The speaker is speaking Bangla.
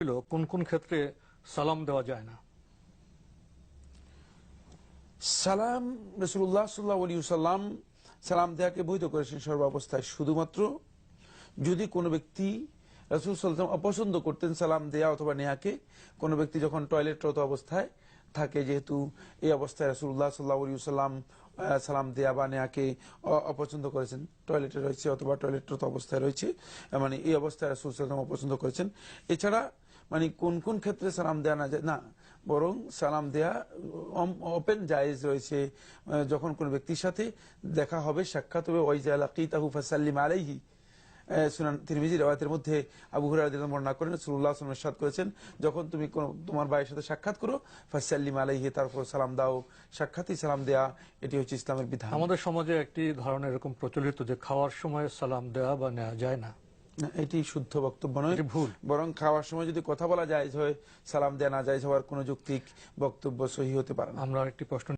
ছিল, কোন কোন ক্ষেত্রে সালাম দেওয়া যায় না। সালাম রসুল্লাহ সাল্লাহ আলী সাল্লাম সালাম দেয়াকে বৈধ করেছেন সর্বাবস্থায়। শুধুমাত্র যদি কোনো ব্যক্তি রসুল সাল্লাম অপছন্দ করতেন সালাম দেয়া অথবা নেয়াকে, কোনো ব্যক্তি যখন টয়লেটরত অবস্থায় থাকে যেহেতু এই অবস্থায় রসুল্লাহ সাল্লাহ সাল্লাম সালাম দেয়া বা নেয়াকে অপছন্দ করেছেন। টয়লেটে রয়েছে অথবা টয়লেটরত অবস্থায় রয়েছে। মানে এই অবস্থায় রসুল সাল্লাম অপছন্দ করেছেন। এছাড়া মানে কোন কোন ক্ষেত্রে সালাম দেয়া না যায়? না, বরং সালাম দেয়া ওপেন জায়েজ রয়েছে। যখন কোন ব্যক্তির সাথে দেখা হবে, সাক্ষাৎ হবে, ওয়াইজা লাকিতাহু ফাসাল্লিম আলাইহি সুনান তিরমিজি রেওয়ায়তের মধ্যে আবু রাদিয়াল্লাহু বর্ণনা করেন রাসূলুল্লাহ সাল্লাল্লাহু আলাইহি ওয়াসাল্লাম করেছেন যখন তুমি কোন তোমার ভাইয়ের সাথে সাক্ষাৎ করো ফাসাল্লিম আলাইহি তারপর সালাম দাও সাক্ষাৎই সালাম দেয়া এটি হচ্ছে ইসলামের বিধান। আমাদের সমাজে একটি ধারণা এরকম প্রচলিত যে খাওয়ার সময় সালাম দেওয়া বা নেওয়া যায় না। এটি শুদ্ধ বক্তব্য নয়। ভুল। বরং খাওয়ার সময় যদি কথা বলা যায় হয় সালাম দেয়া না যায় হওয়ার কোনো যৌক্তিক বক্তব্য সহি হতে পারে আমরা একটি প্রশ্ন